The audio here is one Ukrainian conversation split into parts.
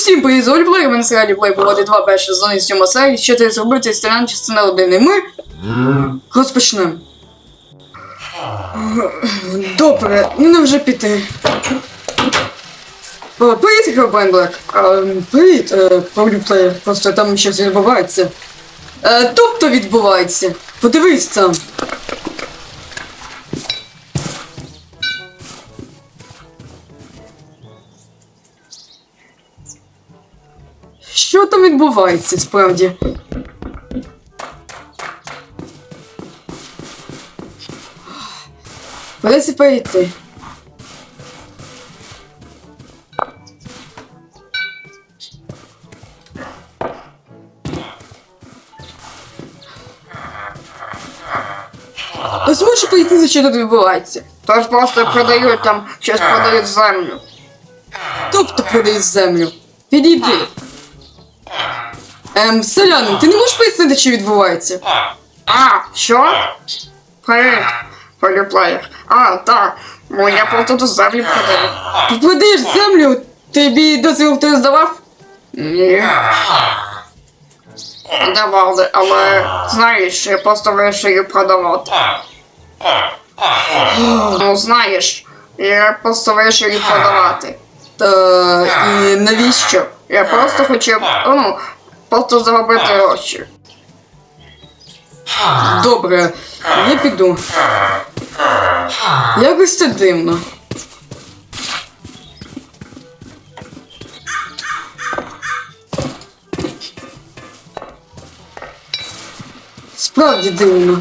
всім привіт, з Ольблей, мене серіалі Плей проводить два перші сезони з сьома серії, що ти зробив цей стрілян частина один, і ми розпочнемо. Добре, ну не вже піти. Привіт, Гробен Блек. Привіт, е, Плеєр, просто там щось відбувається. Е, Тобто відбувається. Подивись там. Що там відбувається справді? Придеться перейти. Ти зможеш пояснити, що тут відбувається? Тож просто продають там, щось продають землю. Тобто продають землю. Відійди. Ем, селянин, ти не можеш пояснити, що відбувається? А, що? Привіт, поліплеєр. А, так. Ну я землю продаю. Ти продаєш землю, тобі дозвіл ти здавав? Ні. Давали, але знаєш, я просто вирішив продавати. Ну знаєш, я просто вирішив продавати. Та і навіщо? Я просто хотів, ну, просто заробити гроші. Добре, я піду. Якось це дивно. Справді дивно.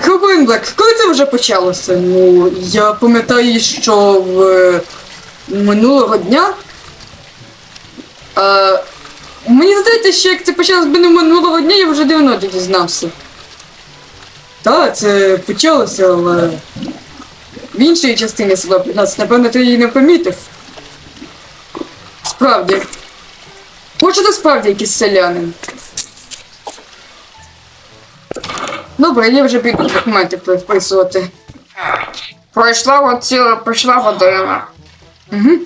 Хробин Блек, коли це вже почалося? Ну, я пам'ятаю, що в минулого дня. Е, Мені здається, що як це почалося би не минулого дня, я вже давно тоді дізнався. Так, це почалося, але в іншій частині села 15, напевно, ти її не помітив. Справді. Може, це справді якийсь селянин. Добре, я вже піду документи вписувати. Пройшла от ціла, пройшла година. Е,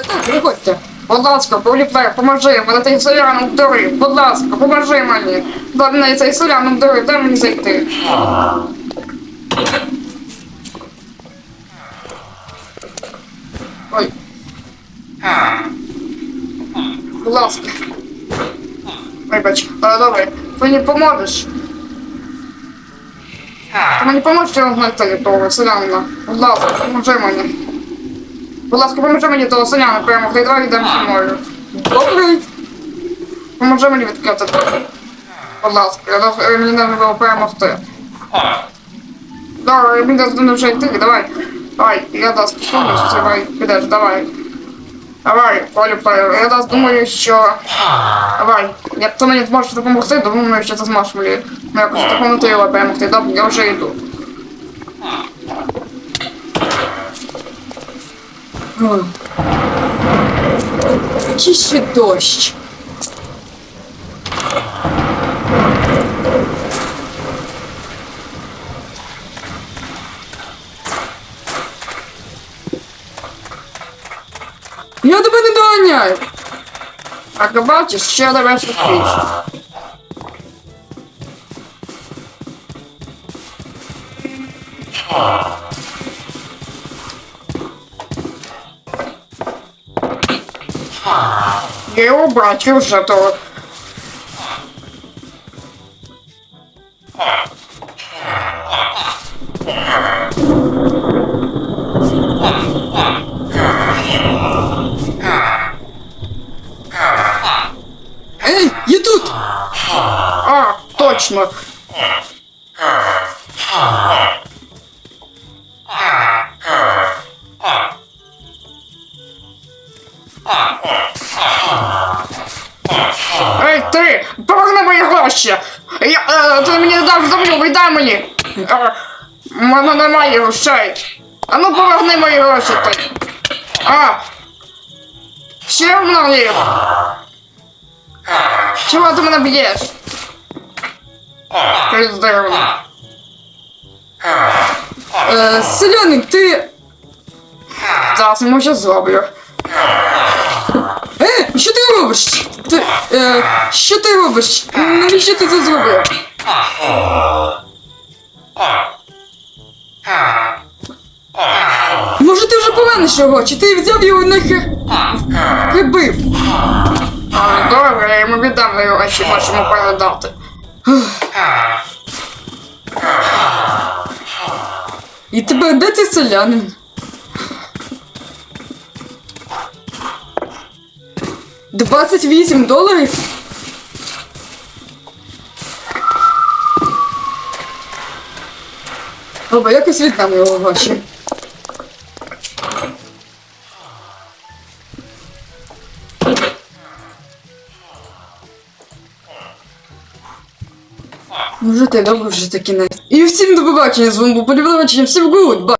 так, приходьте. Будь ласка, поліплеєр, поможи, мене цей селянин дурив. Будь ласка, поможи мені. Дай мене цей селянин дурив, дай мені зайти. Ласка. Вибач, але добре, ти мені поможеш. Ти мені поможеш я знайти того селянина. Будь ласка, поможи мені. Будь ласка, поможи мені того селянина перемогти, давай йдемо зі мною. Добре. Поможи мені відкрити двері. Будь ласка, я дав- мені треба перемогти. Давай, мені треба вже йти, давай. Давай, я дасть спокійно, давай, підеш, давай. Давай, Полі, Полі, я дасть думаю, що... Давай, як ти мені зможеш допомогти, думаю, що ти зможеш мені ну, якось допомогти його перемогти. Добре, я вже йду. О. Який ще дощ. Доганяю. А бачиш, ще я тебе зустрічу. Я його бачив вже то. Точно. Ей, ти! Поверни мої гроші! Я, е, ти мені не дав землю, віддай мені! Е, в мене немає грошей. А ну поверни мої гроші ти. А, Ще мною. Чого ти мене б'єш? Пиздивно. Е, селяник, ти. Зараз йому щось зроблю. Е, що ти робиш? Ти, е, що ти робиш? Навіщо ти це зробив? Може ти вже повернеш його, чи ти взяв його нахер прибив? Добре, я йому віддам його, а ще можемо передати. І тепер де цей селянин? Двадцять вісім доларів? Добре, якось віддам його гроші. Може ти добре вже таки не. І всім до побачення, з вами був Полівлевич, всім гуд,